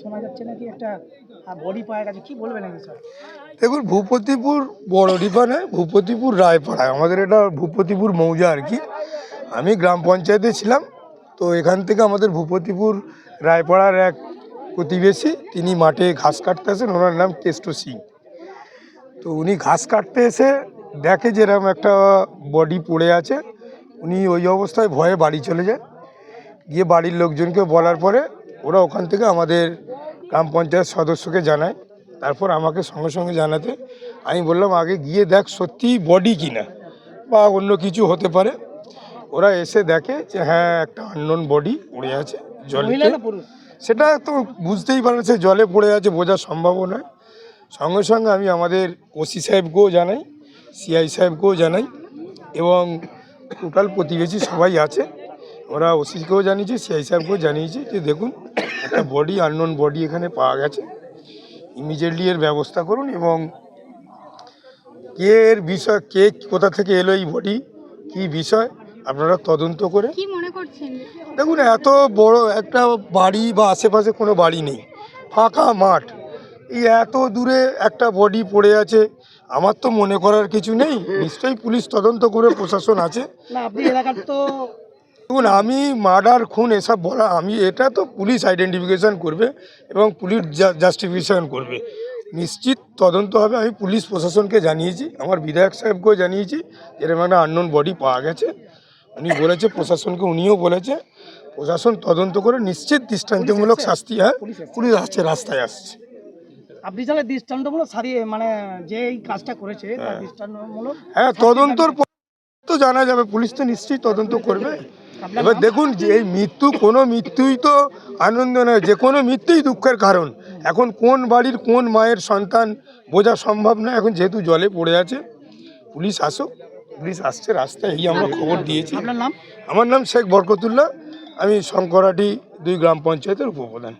শোনা যাচ্ছে নাকি একটা বডি পাওয়া গেছে। কি বলবেন স্যার দেখুন, ভূপতিপুর বড় ডিপা নয়, ভূপতিপুর রায়পাড়ায়। আমাদের এটা ভূপতিপুর মৌজা আর কি। আমি গ্রাম পঞ্চায়েতে ছিলাম, তো এখান থেকে আমাদের ভূপতিপুর রায়পাড়ার এক প্রতিবেশী, তিনি মাঠে ঘাস কাটতে আসেন, ওনার নাম কেষ্ট সিং। তো উনি ঘাস কাটতে এসে দেখে যে এরকম একটা বডি পড়ে আছে, উনি ওই অবস্থায় ভয়ে বাড়ি চলে যায়। গিয়ে বাড়ির লোকজনকে বলার পরে ওরা ওখান থেকে আমাদের গ্রাম পঞ্চায়েত সদস্যকে জানায়। তারপর আমাকে সঙ্গে সঙ্গে জানাতে আমি বললাম আগে গিয়ে দেখ সত্যি বডি কিনা বা অন্য কিছু হতে পারে। ওরা এসে দেখে যে হ্যাঁ একটা আননোন বডি পড়ে আছে জলে সেটা তো বুঝতেই পারছে জলে পড়ে আছে বোঝা সম্ভব নয়। সঙ্গে সঙ্গে আমি আমাদের ওসি সাহেবকেও জানাই সিআই সাহেবকেও জানাই এবং টোটাল প্রতিবেশী সবাই আছে। ওরা ওসিকেও জানিয়েছে সিআই সাহেবকেও জানিয়েছে যে দেখুন একটা বডি আননোন বডি এখানে পাওয়া গেছে। ইমিডিয়েটলি এর ব্যবস্থা করুন এবং কে এর বিষয় কে কোথা থেকে এলো এই বডি কী বিষয় আপনারা তদন্ত করে কি মনে করছেন? দেখুন এত বড় একটা বাড়ি বা আশেপাশে কোনো বাড়ি নেই। ফাঁকা মাঠ। এই এত দূরে একটা বডি পড়ে আছে। আমার তো মনে করার কিছু নেই। নিশ্চয়ই পুলিশ তদন্ত করে প্রশাসন আছে। না আপনি এলাকার তো দেখুন আমি মার্ডার খুন এসব বলা আমি এটা তো পুলিশ আইডেন্টিফিকেশন করবে এবং পুলিশ জাস্টিফিকেশন করবে। নিশ্চিত তদন্ত হবে আমি পুলিশ প্রশাসনকে জানিয়েছি আমার বিধায়ক সাহেবকেও জানিয়েছি এরকম একটা আননোন বডি পাওয়া গেছে। উনি বলেছে প্রশাসনকে উনিও বলেছে প্রশাসন তদন্ত করে নিশ্চিত দৃষ্টান্তমূলক শাস্তি হ্যাঁ পুলিশ আসছে রাস্তায় আসছে। আপনি তাহলে দৃষ্টান্তমূলক সারিয়ে মানে যে এই কাজটা করেছে দৃষ্টান্তমূলক হ্যাঁ তদন্তর পর তো জানা যাবে পুলিশ তো নিশ্চয়ই তদন্ত করবে। এবার দেখুন যে এই মৃত্যু কোনো মৃত্যুই তো আনন্দ নয় যে কোনো মৃত্যুই দুঃখের কারণ। এখন কোন বাড়ির কোন মায়ের সন্তান বোঝা সম্ভব না এখন যেহেতু জলে পড়ে আছে পুলিশ আসুক পুলিশ আসছে রাস্তায় এই আমরা খবর দিয়েছি। আমার নাম শেখ বরকতুল্লাহ আমি শঙ্করাটি দুই গ্রাম পঞ্চায়েতের উপপ্রধান।